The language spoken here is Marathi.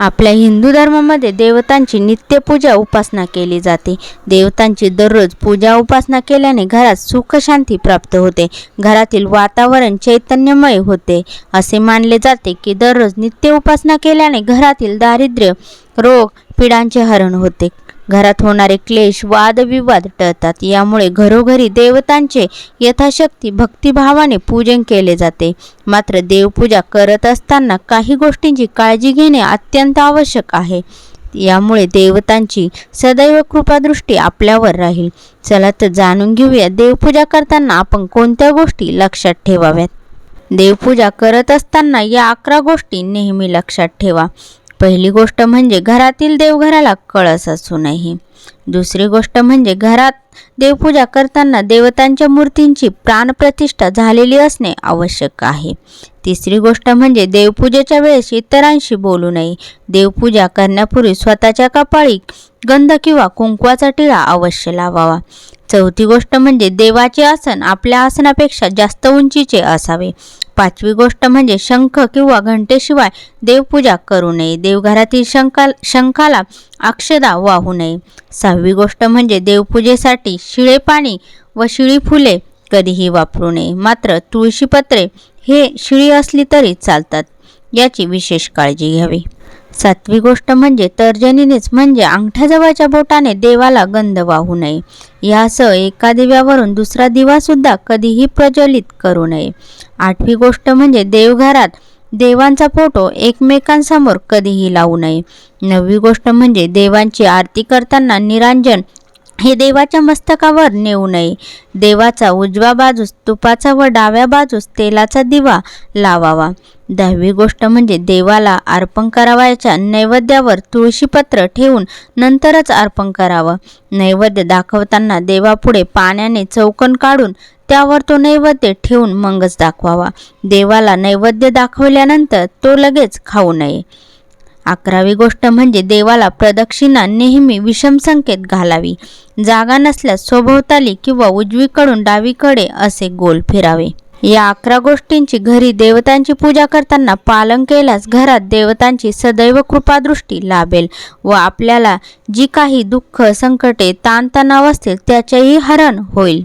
आपल्या हिंदू धर्मामध्ये देवतांची नित्यपूजा उपासना केली जाते. देवतांची दररोज पूजा उपासना केल्याने घरात सुख शांती प्राप्त होते. घरातील वातावरण चैतन्यमय होते. असे मानले जाते की दररोज नित्य उपासना केल्याने घरातील दारिद्र्य रोग पिढांचे हरण होते. घरात होणारे क्लेश वादविवाद टळतात. यामुळे घरोघरी देवतांचे यथाशक्ती भक्तिभावाने पूजन केले जाते. मात्र देवपूजा करत असताना काही गोष्टींची काळजी घेणे अत्यंत आवश्यक आहे. यामुळे देवतांची सदैव कृपादृष्टी आपल्यावर राहील. चला तर जाणून घेऊया देवपूजा करताना आपण कोणत्या गोष्टी लक्षात ठेवाव्यात? देवपूजा करत असताना या अकरा गोष्टी नेहमी लक्षात ठेवा. पहिली गोष्ट म्हणजे घरातील देवघराला कळस असूनही. दुसरी गोष्ट म्हणजे घरात देवपूजा करताना देवतांच्या मूर्तींची प्राणप्रतिष्ठा झालेली असणे आवश्यक आहे. तिसरी गोष्ट म्हणजे देवपूजेच्या वेळेस इतरांशी बोलू नये. देवपूजा करण्यापूर्वी स्वतःच्या कपाळी गंध किंवा कुंकवाचा टिळा अवश्य लावावा. चौथी गोष्ट म्हणजे देवाचे आसन आपल्या आसनापेक्षा जास्त उंचीचे असावे. पाचवी गोष्ट म्हणजे शंख किंवा घंटेशिवाय देवपूजा करू नये. देवघरातील शंका शंखाला अक्षदा वाहू नये. सहावी गोष्ट म्हणजे देवपूजेसाठी शिळे पाणी व शिळी फुले कधीही वापरू नये. मात्र तुळशीपत्रे हे शिळी असली तरी चालतात. याची विशेष काळजी घ्यावी. सातवी गोष्ट म्हणजे तर्जनीनेच म्हणजे अंगठ्याजवळच्या बोटाने देवाला गंध वाहू नये. यासह एका दिव्यावरून दुसरा दिवासुद्धा कधीही प्रज्वलित करू नये. आठवी गोष्ट म्हणजे देवघरात देवांचा फोटो एकमेकांसमोर कधीही लावू नये. नववी गोष्ट म्हणजे देवांची आरती करताना निरांजन हे देवाच्या मस्तकावर नेऊ नये. देवाचा उजव्या बाजूस तुपाचा व डाव्या बाजूस तेलाचा दिवा लावावा. दहावी गोष्ट म्हणजे देवाला अर्पण करावयाच्या नैवेद्यावर तुळशीपत्र ठेवून नंतरच अर्पण करावं. नैवेद्य दाखवताना देवापुढे पाण्याने चौकन काढून त्यावर तो नैवेद्य ठेवून मगच दाखवावा. देवाला नैवेद्य दाखवल्यानंतर तो लगेच खाऊ नये. अकरावी गोष्ट म्हणजे देवाला प्रदक्षिणा नेहमी विषम संकेत घालावी. जागा नसल्यास स्वभोवताली किंवा उजवीकडून डावीकडे असे गोल फिरावे. या अकरा गोष्टींची घरी देवतांची पूजा करताना पालन केल्यास घरात देवतांची सदैव कृपादृष्टी लाभेल व आपल्याला जी काही दुःख संकटे ताणतणाव असतील त्याचेही हरण होईल.